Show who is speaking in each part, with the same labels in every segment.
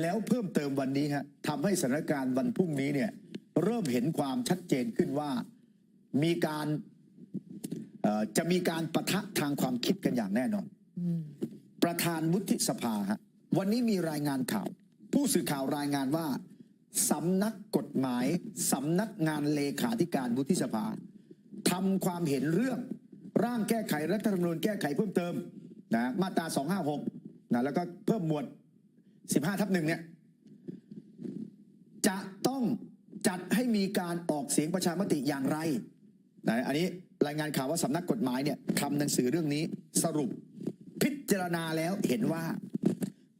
Speaker 1: แล้วเพิ่มเติมวันนี้ฮะทำให้สถานการณ์วันพรุ่งนี้เนี่ยเริ่มเห็นความชัดเจนขึ้นว่ามีการจะมีการประทะทางความคิดกันอย่างแน่นอนประธานวุฒิสภาฮะวันนี้มีรายงานข่าว ผู้สื่อข่าวรายงานว่าสำนักกฎหมายสำนักงานเลขาธิการวุฒิสภาทำความเห็นเรื่องร่างแก้ไขรัฐธรรมนูญแก้ไขเพิ่มเติมนะมาตรา 256นะแล้วก็เพิ่มหมวด 15ทับหนึ่งเนี่ย จะต้องจัดให้มีการออกเสียงประชามติอย่างไรนะอันนี้รายงานข่าวว่าสำนักกฎหมายเนี่ยทำหนังสือเรื่องนี้สรุปพิจารณาแล้วเห็นว่า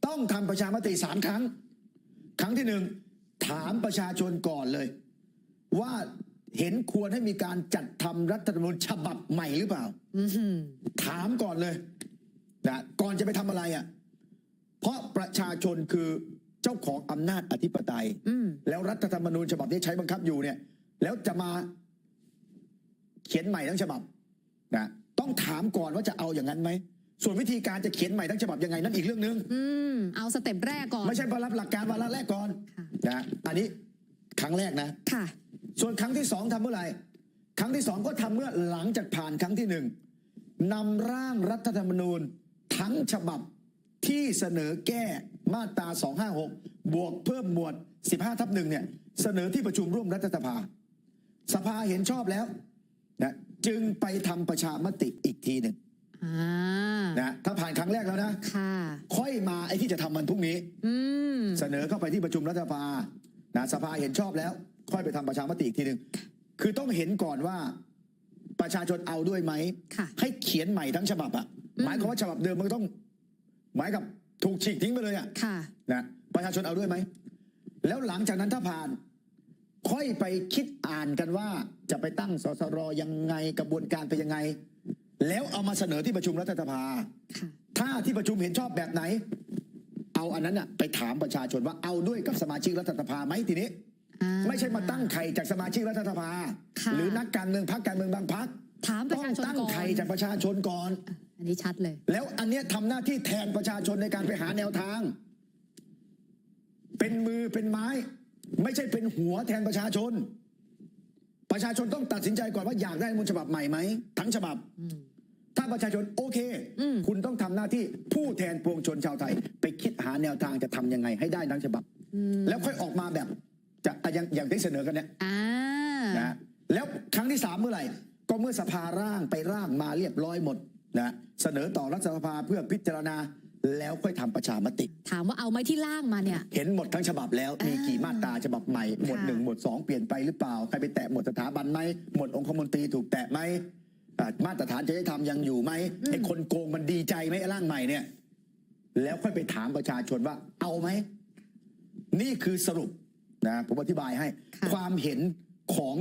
Speaker 1: ต้องทำประชามติสามครั้ง ครั้งที่หนึ่งถามประชาชนก่อนเลย ว่าเห็นควรให้มีการจัดทำรัฐธรรมนูญฉบับใหม่หรือเปล่าถามก่อนเลยนะก่อนจะไปทำอะไรอะ เพราะประชาชนคือเจ้าของอำนาจอธิปไตย
Speaker 2: อืม
Speaker 1: แล้วรัฐธรรมนูญฉบับที่ใช้บังคับอยู่เนี่ย แล้วจะมาเขียนใหม่ทั้งฉบับนะต้องถามก่อนว่าจะเอาอย่างนั้นไหม ส่วนวิธีการจะเขียนใหม่ทั้งฉบับยังไงนั่นอีกเรื่องหนึง
Speaker 2: อืม เอาสเต็ปแรกก่อน
Speaker 1: ไม่ใช่มารับหลักการวาระแรกก่อน
Speaker 2: ค่ะ
Speaker 1: นะอันนี้ครั้งแรกนะ
Speaker 2: ค่ะ
Speaker 1: ส่วนครั้งที่สองทำเมื่อไหร่ ครั้งที่สองก็ทำเมื่อหลังจากผ่านครั้งที่หนึ่งนำร่างรัฐธรรมนูญทั้งฉบับ ที่เสนอแก้มาตรา 256 บวกเพิ่มหมวด 15 ทับหนึ่งเนี่ยเสนอที่ประชุมร่วมรัฐสภา สภาเห็นชอบแล้วนะจึงไปทำประชามติอีกทีหนึ่ง
Speaker 2: อ่า
Speaker 1: นะถ้าผ่านครั้งแรกแล้วนะ
Speaker 2: ค่ะ
Speaker 1: ค่อยมาไอ้ที่จะทำวันพรุ่งนี้
Speaker 2: อืม
Speaker 1: เสนอเข้าไปที่ประชุมรัฐสภานะสภาเห็นชอบแล้ว ค่อยไปทำประชามติอีกทีหนึ่งคือต้องเห็นก่อนว่าประชาชนเอาด้วยไหม
Speaker 2: ค่ะ
Speaker 1: ให้เขียนใหม่ทั้งฉบับอะหมายความว่าฉบับเดิมมันก็ต้อง หมายกับถูกฉีกทิ้งไปเลยอะ
Speaker 2: ค่ะ
Speaker 1: นะประชาชนเอาด้วยไหม แล้วหลังจากนั้นถ้าผ่าน ค่อยไปคิดอ่านกันว่าจะไปตั้งสสรยังไงกระบวนการไปยังไง แล้วเอามาเสนอที่ประชุมรัฐสภา
Speaker 2: ค่ะ
Speaker 1: ถ้าที่ประชุมเห็นชอบแบบไหน เอาอันนั้นน่ะไปถามประชาชนว่าเอาด้วยกับสมาชิกรัฐสภาไหมทีนี้
Speaker 2: อ่า
Speaker 1: ไม่ใช่มาตั้งไข่จากสมาชิกรัฐสภา
Speaker 2: ค่ะ
Speaker 1: หรือนักการเมืองพักการเมืองบางพัก
Speaker 2: ถามประ
Speaker 1: ต้อง
Speaker 2: ชาชน
Speaker 1: ตั้ง
Speaker 2: ก่อน
Speaker 1: ไข่จากประชาชนก่อน
Speaker 2: อันนี้ชัดเลย
Speaker 1: แล้วอันเนี้ยทำหน้าที่แทนประชาชนในการไปหาแนวทาง เป็นมือเป็นไม้ ไม่ใช่เป็นหัวแทนประชาชน ประชาชนต้องตัดสินใจก่อนว่าอยากได้รัฐธรรมนูญฉบับใหม่ไหมทั้งฉบับถ้าประชาชนโอเค
Speaker 2: อืม
Speaker 1: คุณต้องทำหน้าที่ผู้แทนปวงชนชาวไทย ไปคิดหาแนวทางจะทำยังไงให้ได้ทั้งฉบับแล้วค่อยออกมาแบบจะอะอย่างอย่างที่เสนอกันเนี่ย
Speaker 2: อ่า
Speaker 1: นะแล้วครั้งที่สามเมื่อไหร่ ก็เมื่อสภาร่างไปร่างมาเรียบร้อยหมดนะเสนอต่อรัฐสภาเพื่อพิจารณาแล้วค่อยทำประชามติ
Speaker 2: ถามว่าเอาไหมที่ล่างมาเนี่ย
Speaker 1: เห็นหมดทั้งฉบับแล้วมีกี่มาตราฉบับใหม่หมวด
Speaker 2: ค่ะ
Speaker 1: หนึ่งหมวดสองเปลี่ยนไปหรือเปล่าใครไปแตะหมวดสถาบันไหมหมวดองคมนตรีถูกแตะไหมอ่ามาตรฐานจริยธรรมยังอยู่ไหมไอ้คนโกงมันดีใจไหมไอ้ร่างใหม่เนี่ย แล้วค่อยไปถามประชาชนว่า เอาไหม นี่คือสรุปนะผมอธิบายให้
Speaker 2: ค่ะ
Speaker 1: ความเห็นของ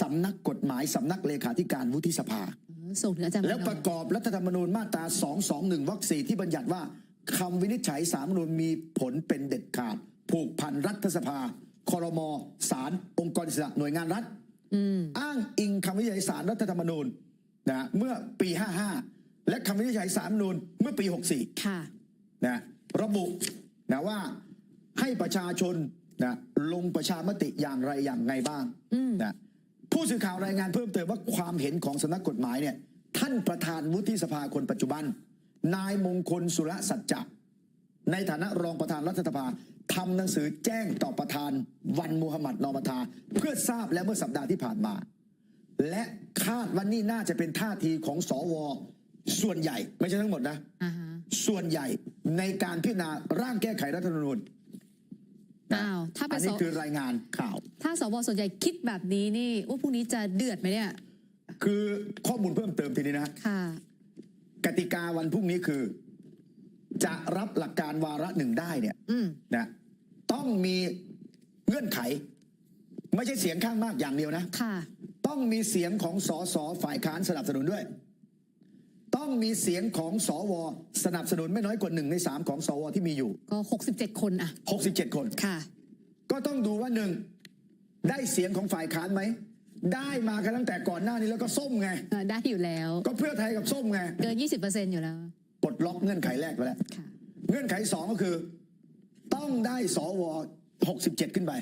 Speaker 1: สำนักกฎหมายสำนักเลขาธิการวุฒิสภา
Speaker 2: ส่งถึงอาจารย์
Speaker 1: แล้วประกอบรัฐธรรมนูญมาตรา 221 วรรคสี่ที่บัญญัติว่าคำวินิจฉัยสาลรฐธรรมนูญมีผลเป็นเด็ดขาด ผูกพันรัฐสภาคอรมอศาลองค์กรอิสระหน่วยงานรัฐ
Speaker 2: อืม
Speaker 1: อ้างอิงคำวินิจฉัยสารรัฐธรรมนูญนะเมื่อปี 55 และคำวินิจฉัยสารรัฐธรรมนูญเมื่อปี 64
Speaker 2: ค่ะ
Speaker 1: นะระบุนะว่าให้ประชาชนนะลงประชามติอย่างไรอย่างไงบ้าง
Speaker 2: อืม
Speaker 1: นะ ผู้สื่อข่าวรายงานเพิ่มเติมว่าความเห็นของสำนักกฎหมายเนี่ยท่านประธานวุฒิสภาคนปัจจุบัน นายมงคลสุรสัจจะในฐานะรองประธานรัฐสภาทำหนังสือแจ้งต่อประธานวันมูฮัมหมัดนอมธาเพื่อทราบแล้วเมื่อสัปดาห์ที่ผ่านมา และคาดว่านี่น่าจะเป็นท่าทีของสวส่วนใหญ่ ไม่ใช่ทั้งหมดนะ
Speaker 2: อ่าฮะ
Speaker 1: ส่วนใหญ่ในการพิจารณาร่างแก้ไขรัฐธรรมนูญนะ
Speaker 2: อ้าวถ้าเป็น
Speaker 1: อันนี้
Speaker 2: ส
Speaker 1: คือรายงานข่าว
Speaker 2: ถ้าสวส่วนใหญ่คิดแบบนี้นี่ว่าพรุ่งนี้จะเดือดไหมเนี่ย
Speaker 1: คือข้อมูลเพิ่มเติมทีนี้นะ
Speaker 2: ค่ะ
Speaker 1: กติกาวันพรุ่งนี้คือ จะรับหลักการวาระหนึ่งได้เนี่ย
Speaker 2: อืม
Speaker 1: นะต้องมีเงื่อนไข ไม่ใช่เสียงข้างมากอย่างเดียวนะ
Speaker 2: ค่ะ
Speaker 1: ต้องมีเสียงของสสฝ่ายค้านสนับสนุนด้วย ต้องมีเสียงของสว สนับสนุนไม่น้อยกว่าหนึ่งในสามของสว ที่มีอยู่
Speaker 2: ก็ 67 คนอะ
Speaker 1: 67 คน
Speaker 2: ค่ะ
Speaker 1: ก็ต้องดูว่าหนึ่งได้เสียงของฝ่ายค้านไหม ได้มากันตั้งแต่ก่อนหน้านี้แล้วก็ส้มไง
Speaker 2: เออได้อยู่แล้ว
Speaker 1: ก็เพื่อไทยกับส้มไง
Speaker 2: เกิน 20%อยู่แล้ว
Speaker 1: ปลดล็อกเงื่อนไขแรกไปแล้ว
Speaker 2: ค่ะ
Speaker 1: เงื่อนไขสองก็คือ ต้องได้สว 67 ขึ้นไป